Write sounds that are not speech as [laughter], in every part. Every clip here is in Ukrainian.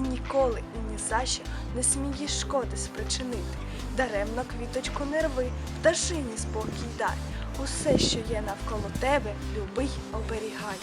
І ніколи і ні за що не смій їй шкоди спричинити. Даремно квіточку не рви, пташині спокій дай. Усе, що є навколо тебе, люби й оберігай.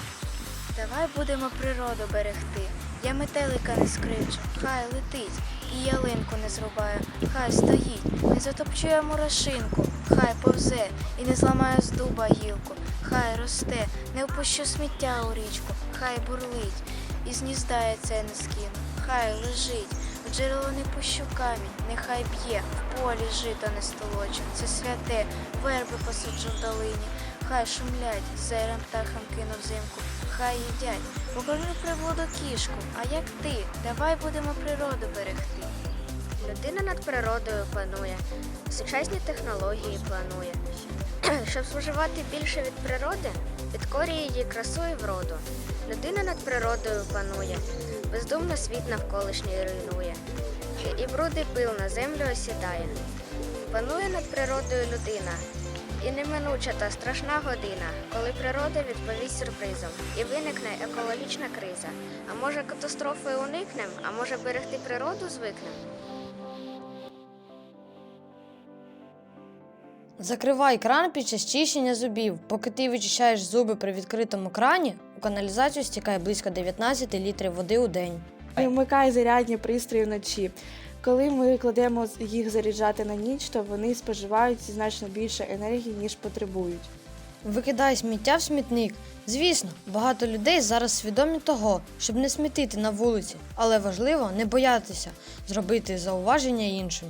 Давай будемо природу берегти. Я метелика не скричу, хай летить, і ялинку не зрубаю, хай стоїть, не затопчує мурашинку, хай повзе, і не зламаю з дуба гілку, хай росте, не впущу сміття у річку, хай бурлить, і з гнізда яйце не скину, хай лежить, в джерело не пущу камінь, нехай б'є, в полі жито не столочу, це святе, верби посаджу в долині, хай шумлять, зерем птахам кину взимку, хай їдять, покажи приводу кішку, а як ти, давай будемо природу берегти. Людина над природою панує, сучасні технології планує. [clears throat] Щоб споживати більше від природи, підкорює її красу і вроду. Людина над природою панує, бездумно світ навколишній руйнує, і бруди пил на землю осідає. Панує над природою людина, і неминуча та страшна година, коли природа відповість сюрпризом, і виникне екологічна криза. А може катастрофи уникнем, а може берегти природу звикнем? Закривай кран під час чищення зубів. Поки ти відчищаєш зуби при відкритому крані, у каналізацію стікає близько 19 літрів води у день. Не вмикай зарядні пристрої вночі. Коли ми кладемо їх заряджати на ніч, то вони споживають значно більше енергії, ніж потребують. Викидай сміття в смітник. Звісно, багато людей зараз свідомі того, щоб не смітити на вулиці, але важливо не боятися зробити зауваження іншим.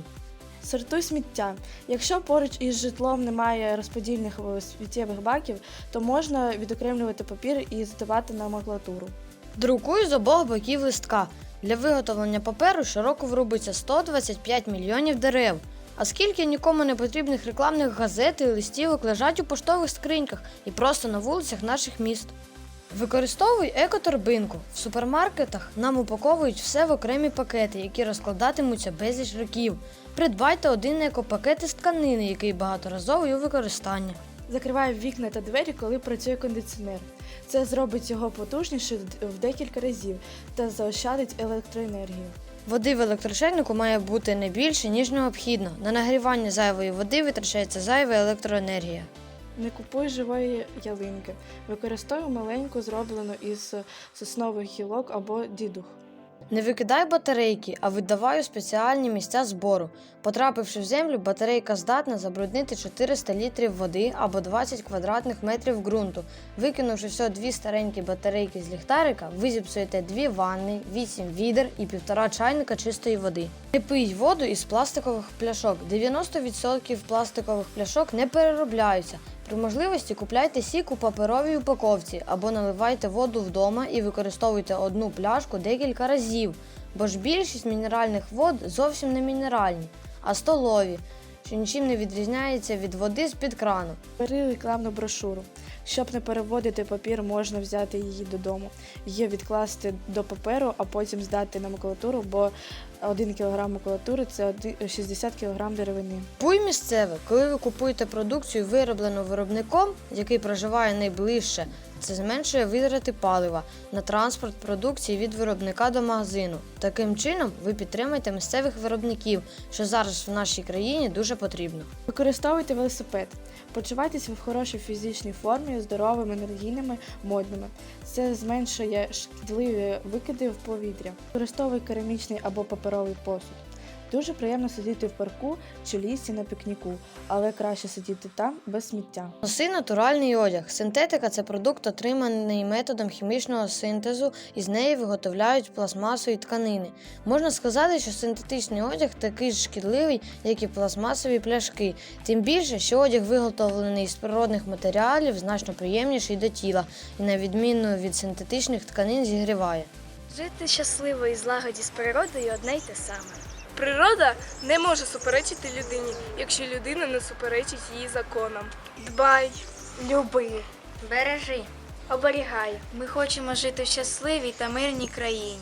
Сортуй сміття. Якщо поруч із житлом немає розподільних е, сміттєвих баків, то можна відокремлювати папір і здавати на макулатуру. Друкуй з обох боків листка. Для виготовлення паперу щороку врубиться 125 мільйонів дерев. А скільки нікому не потрібних рекламних газет і листівок лежать у поштових скриньках і просто на вулицях наших міст. Використовуй екоторбинку. В супермаркетах нам упаковують все в окремі пакети, які розкладатимуться безліч років. Придбайте один екопакет із тканини, який багаторазовий у використанні. Закривай вікна та двері, коли працює кондиціонер. Це зробить його потужніше в декілька разів та заощадить електроенергію. Води в електрочайнику має бути не більше, ніж необхідно. На нагрівання зайвої води витрачається зайва електроенергія. Не купуй живої ялинки. Використовуй маленьку, зроблену із соснових гілок або дідух. Не викидай батарейки, а видавай у спеціальні місця збору. Потрапивши в землю, батарейка здатна забруднити 400 літрів води або 20 квадратних метрів ґрунту. Викинувши всього дві старенькі батарейки з ліхтарика, ви зіпсуєте дві ванни, 8 відер і півтора чайника чистої води. Не пий воду із пластикових пляшок. 90% пластикових пляшок не переробляються. При можливості купляйте сік у паперовій упаковці або наливайте воду вдома і використовуйте одну пляшку декілька разів, бо ж більшість мінеральних вод зовсім не мінеральні, а столові, що нічим не відрізняється від води з-під крану. Бери рекламну брошуру. Щоб не переводити папір, можна взяти її додому. Її відкласти до паперу, а потім здати на макулатуру, бо 1 кг макулатури це один- 60 кг деревини. Купуй місцеве, коли ви купуєте продукцію, вироблену виробником, який проживає найближче, це зменшує витрати палива на транспорт продукції від виробника до магазину. Таким чином, ви підтримаєте місцевих виробників, що зараз в нашій країні дуже потрібно. Використовуйте велосипед. Почувайтеся в хорошій фізичній формі, здоровими, енергійними, модними. Це зменшує шкідливі викиди в повітря. Використовуй керамічний або паперовий посуд. Дуже приємно сидіти в парку чи лісі на пікніку, але краще сидіти там без сміття. Носи натуральний одяг. Синтетика це продукт, отриманий методом хімічного синтезу, і з неї виготовляють пластмасові тканини. Можна сказати, що синтетичний одяг такий ж шкідливий, як і пластмасові пляшки. Тим більше, що одяг виготовлений з природних матеріалів значно приємніший до тіла і, на відміну від синтетичних тканин, зігріває. Жити щасливо і злагоді з природою одне й те саме. Природа не може суперечити людині, якщо людина не суперечить її законам. Дбай, люби, Бережи. оберігай. Ми хочемо жити в щасливій та мирній країні.